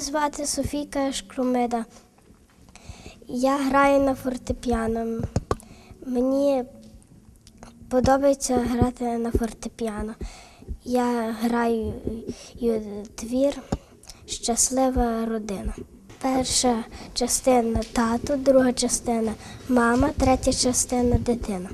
звати Софійка Шкрумида. Я граю на фортепіано. Мені подобається грати на фортепіано. Я граю твір Щаслива родина. Перша частина тато, друга частина мама, третя частина дитина.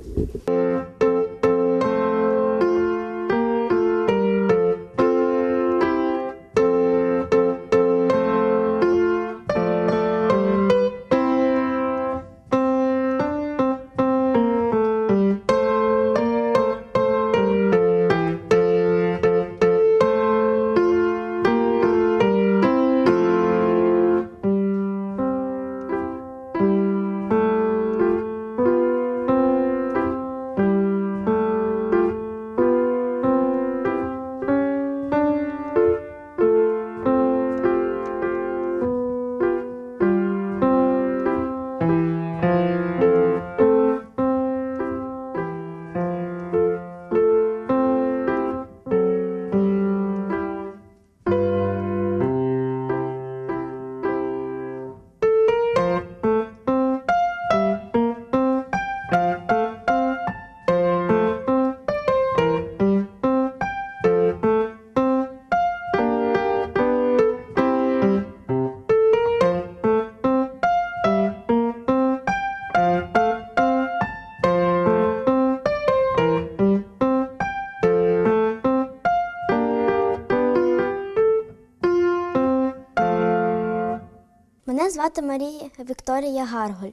Звати Марія Вікторія Гарголь.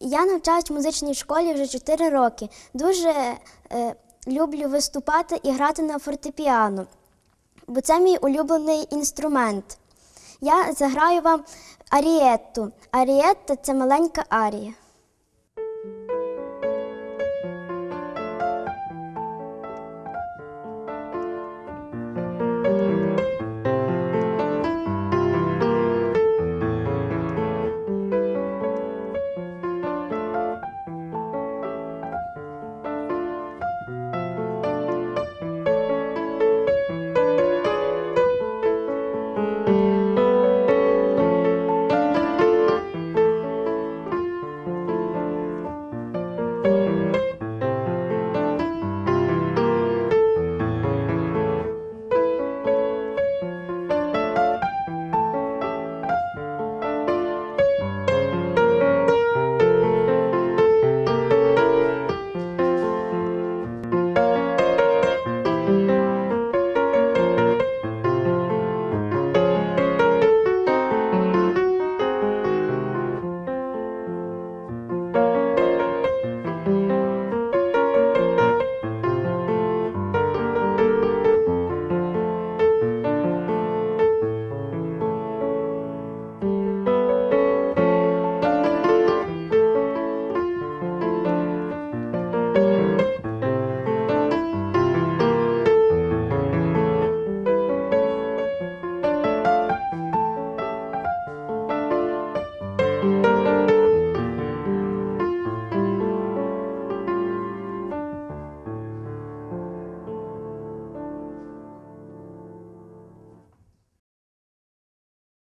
Я навчаюсь в музичній школі вже 4 роки. Дуже е, люблю виступати і грати на фортепіано, бо це мій улюблений інструмент. Я заграю вам арієтту. Арієтта це маленька арія.